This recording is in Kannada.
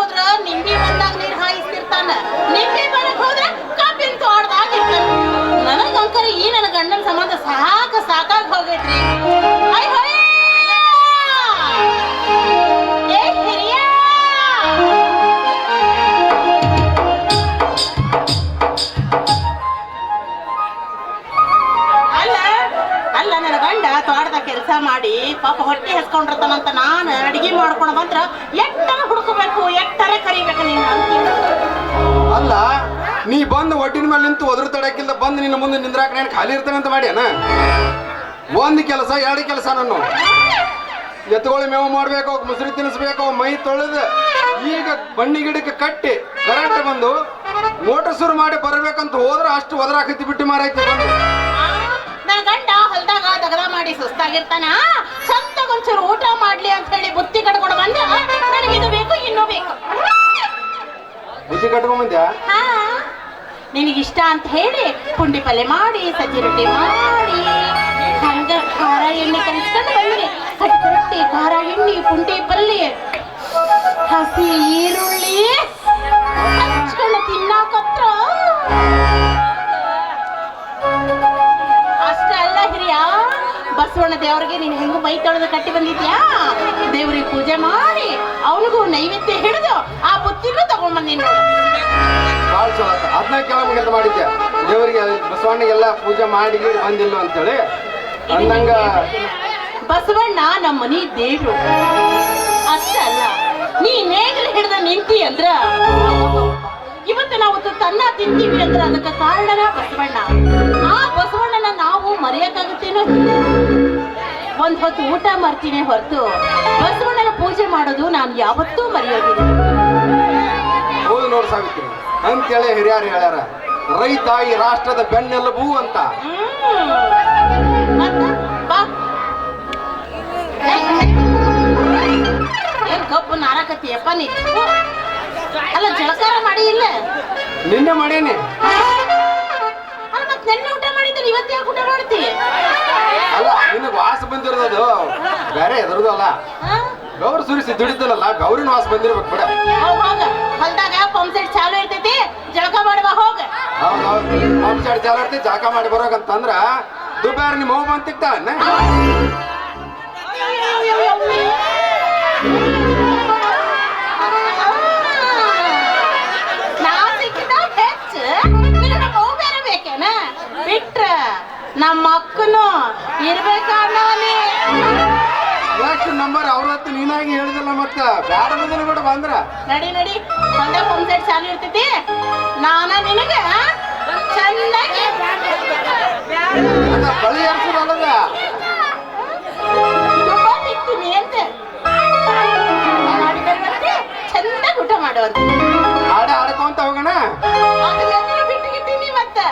ಹೋದ್ರ ನಿಂಬಿ ಬಂದಾಗ ನೀರ್ ಹಾಯಿಸ್ತಿರ್ತಾನ. ನಿಂಬಿ ಬರಕ್ ಹೋದ್ರ ಕಬ್ಬಿನ ತೋಟದಾಗ ನನಗ ಅಂಕರ ಈ ನನ್ನ ಗಂಡನ ಸಂಬಂಧ ಸಾಕ ಸಾಕಾಗ ಹೋಗೈತ್ರಿ. ತೋಟದ ಕೆಲಸ ಮಾಡಿ ಪಾಪ ಹೊಟ್ಟೆ ಹೆಸ್ಕೊಂಡಿರ್ತಾನಂತ ನಾನು ಅಡಿಗೆ ಮಾಡ್ಕೊಂಡು ಬಂದ್ರ ಎಟ್ಟನ ಅಲ್ಲ ನೀ ಬಂದು ಒಟ್ಟಿನ ಮೇಲೆ ನಿಂತು ಒದ್ರ ತಡಕ್ಕಿಂತ ಬಂದು ನಿನ್ನ ಮುಂದೆ ನಿಂದ್ರಾಕ ನಾನು ಖಾಲಿ ಇರ್ತಾನೆ ಅಂತ ಮಾಡ್ಯಾನ? ಒಂದ್ ಕೆಲಸ ಎರಡು ಕೆಲಸ ನಾನು. ಎತ್ತುಗಳು ಮೇವು ಮಾಡ್ಬೇಕು ಅವ್ಕ್ ಮುಸ್ರಿ ತಿನ್ನಿಸ್ಬೇಕು ಮೈ ತೊಳೆದು ಈಗ ಬಣ್ಣಿ ಗಿಡಕ್ಕೆ ಕಟ್ಟಿ ಕರೆಂಟ್ ಬಂದು ಮೋಟರ್ ಶುರು ಮಾಡಿ ಬರ್ಬೇಕಂತ ಹೋದ್ರೆ ಅಷ್ಟು ಒದರಾಕತ್ತಿ ಬಿಟ್ಟು ಮಾರೈತಿ ಆ, ಗಂಡ ಹೊಲ್ದಾಗ ದಗದ ಮಾಡಿ ಸುಸ್ತಾಗಿರ್ತಾನ. ಸ್ವಂತ ಒಂಚೂರು ಊಟ ಮಾಡ್ಲಿ ಅಂತ ಹೇಳಿ ಬುತ್ತಿ ಕಟ್ಕೊಂಡು ಬುದ್ಧಿ ಕಟ್ಕೊಂಬಂದ್ಯಾ? ನಿನಗಿಷ್ಟ ಅಂತ ಹೇಳಿ ಪುಂಡಿ ಪಲ್ಯ ಮಾಡಿ, ಸಜ್ಜಿ ರೊಟ್ಟಿ ಮಾಡಿ, ಹಂಗ ಖಾರ ಎಣ್ಣೆ ಕಲಿಸ್ಕೊಂಡು ಬಳ್ಳಿ ಕಟ್ಟಿ ರೊಟ್ಟಿ, ಖಾರ ಎಣ್ಣೆ, ಪುಂಡಿ ಪಲ್ಯ. ಹಸಿ ಈರುಳ್ಳಿ, ಹಚ್ಕೊಂಡು ತಿನ್ನಾಕತ್ರ ಅಷ್ಟೇ ಅಲ್ಲ ಹಿರಿಯ, ಬಸವಣ್ಣ ದೇವ್ರಿಗೆ ನೀನು ಹೆಂಗು ಮೈ ತೊಳೆದು ಕಟ್ಟಿ ಬಂದಿದ್ಯಾ? ದೇವ್ರಿಗೆ ಪೂಜೆ ಮಾಡಿ ಅವನಿಗೂ ನೈವೇದ್ಯ ಹಿಡಿದು ಆ ಬುತ್ತಿನೂ ತಗೊಂಡ್ಬಂದಿ ನೋಡು ಭಾಳ ಚಲೋ ಅದನ್ನ ಕೆಳಗೆ ಮಾಡಿದ್ದೆ. ದೇವರಿಗೆ ಬಸವಣ್ಣಗೆಲ್ಲ ಪೂಜೆ ಮಾಡಿ ಬಂದಿಲ್ಲ ಅಂತೇಳಿ. ಅಂದಂಗ ಬಸವಣ್ಣ ನಮ್ಮ ಮನಿ ದೇವ್ರು ಅಷ್ಟೇ ಅಲ್ಲ ನೀ ನೇಗಿಲು ಹಿಡ್ದ ನಿಂತಿ ಅಂದ್ರ? ಇವತ್ತು ನಾವು ತನ್ನ ತಿಂತೀವಿ ಅಂದ್ರ ಅದಕ್ಕೆ ಕಾರಣನ ಬಸವಣ್ಣ. ಆ ಬಸವಣ್ಣನ ನಾವು ಮರೆಯಕ್ಕಾಗುತ್ತೇನೋ? ಒಂದ್ ಹೊತ್ತು ಊಟ ಮಾಡ್ತೀನಿ ಹೊರತು ಬಸವಣ್ಣನ ಪೂಜೆ ಮಾಡೋದು ನಾನು ಯಾವತ್ತೂ ಮರೆಯೋದಿಲ್ಲ. ಹೌದು ನೋಡ್ ಸಾವಿತ್ರಿ. ಅಂತೇಳಿ ಹಿರಿಯರು ಹೇಳ್ಯಾರ ರೈತ ಈ ರಾಷ್ಟ್ರದ ಬೆನ್ನೆಲುಬು ಅಂತ. ಕಪ್ಪು ಮತ್ತ? ಕಬ್ಬು ನಾರಕತ್ತೀಯಪ್ಪ ನೀ? ಅಲ್ಲ ಜಳಕಾರ ಮಾಡಿ ಇಲ್ಲ? ನಿನ್ನೆ ಮಾಡೇನಿ. ಅಲ್ಲ ಮತ್ ನೆನ್ನೆ ಊಟ ಮಾಡಿದ್ರೆ ಇವತ್ತು ಯಾಕೆ ಊಟ ಮಾಡ್ತಿ? ಅಲ್ಲ ನಿನಗೆ ವಾಸ ಬಂದಿರೋದು ಬೇರೆ ಎದುರದು ಅಲ್ಲ? ಗೌರಿ ಸುರಿಸಿ ದುಡಿದಲ್ಲ ಗೌರಿನ ವಾಸ ಬಂದಿರ್ಬೇಕು ಬಿಡ. ಹೋಗ್ ಹೋಗ ಹೊಲ್ದಾಗ ಪಂಪ್ ಸೆಟ್ ಚಾಲು ಇರ್ತೈತಿ ಜಳಕ ಮಾಡುವ ಹೋಗ. ಹೌದೌದು ಪಂಪ್ ಸೆಟ್ ಚಾಲು ಇರ್ತಿ ಜಾಕ ಮಾಡಿ ಬರೋಕಂತಂದ್ರ ದುಬಾರಿ ನಿಮ್ಮ ಹೋಗ್ ಅಂತ ನಾ ಸಿಕ್ಕಿದ ಹೆಚ್ಚು ನಿನಗೆ ನಮ್ಮ ಅವ್ವ ಬೇರೆ ಬೇಕೇನ? ಬಿಟ್ರ ನಮ್ಮ ಅಕ್ಕನು ಎಲೆಕ್ಷನ್ ನಂಬರ್ ಅವ್ರ ಹತ್ತು ನೀನಾಗಿ ಹೇಳಿದಲ್ಲ ಮತ್ತ? ಬ್ಯಾಡ ಮೊದಲು ಕೂಡ ಬಂದ್ರ. ನಡಿ ನಡಿ. ಒಂದೇ ಫೋನ್ ಸೆಟ್ ಚಾಲು ಇರ್ತೈತಿ. ನಾನ ನಿನಗ ಚೆನ್ನಾಗಿ ಬಳಿ ಏರ್ಸೋದಲ್ಲದ ತಿಕ್ತೀನಿ ಅಂತ. ಚಂದ ಊಟ ಮಾಡುವಂತ. ಆಡ ಆಡ್ಕೊಂತ ಹೋಗೋಣ? ಬಿಟ್ಟು ಗಿಟ್ಟಿನಿ ಮತ್ತೆ.